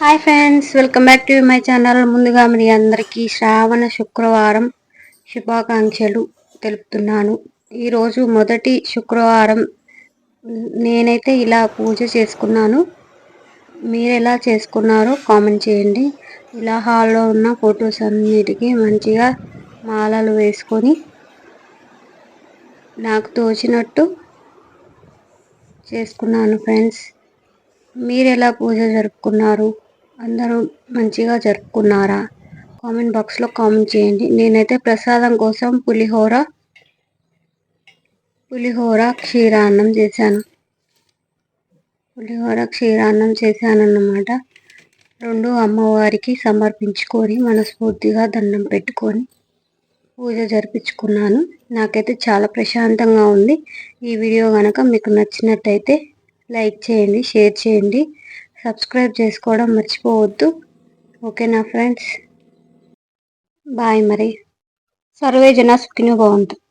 Hi friends welcome back to my channel. ముందుగా మీ అందరికీ శ్రావణ శుక్రవారం శుభాకాంక్షలు తెలుపుతున్నాను. ఈరోజు మొదటి శుక్రవారం. నేనైతే ఇలా పూజ చేసుకున్నాను. మీరు ఎలా చేసుకున్నారో కామెంట్ చేయండి. ఇలా హాల్లో ఉన్న ఫొటోస్ అన్నిటికీ మంచిగా మాలలు వేసుకొని నాకు తోచినట్టు చేసుకున్నాను ఫ్రెండ్స్. మీరు ఎలా పూజ జరుపుకున్నారు? అందరూ మంచిగా జరుపుకున్నారా? కామెంట్ బాక్స్లో కామెంట్ చేయండి. నేనైతే ప్రసాదం కోసం పులిహోర పులిహోర క్షీరాన్నం చేశాను. పులిహోర క్షీరాన్నం చేశానన్నమాట. రెండు అమ్మవారికి సమర్పించుకొని మనస్ఫూర్తిగా దండం పెట్టుకొని పూజ జరిపించుకున్నాను. నాకైతే చాలా ప్రశాంతంగా ఉంది. ఈ వీడియో కనుక మీకు నచ్చినట్టయితే లైక్ చేయండి షేర్ చేయండి. సబ్స్క్రైబ్ చేసుకోవడం మర్చిపోవద్దు. ఓకేనా ఫ్రెండ్స్. బాయ్ మరి. సర్వే జన సుఖినో బాగుంటుంది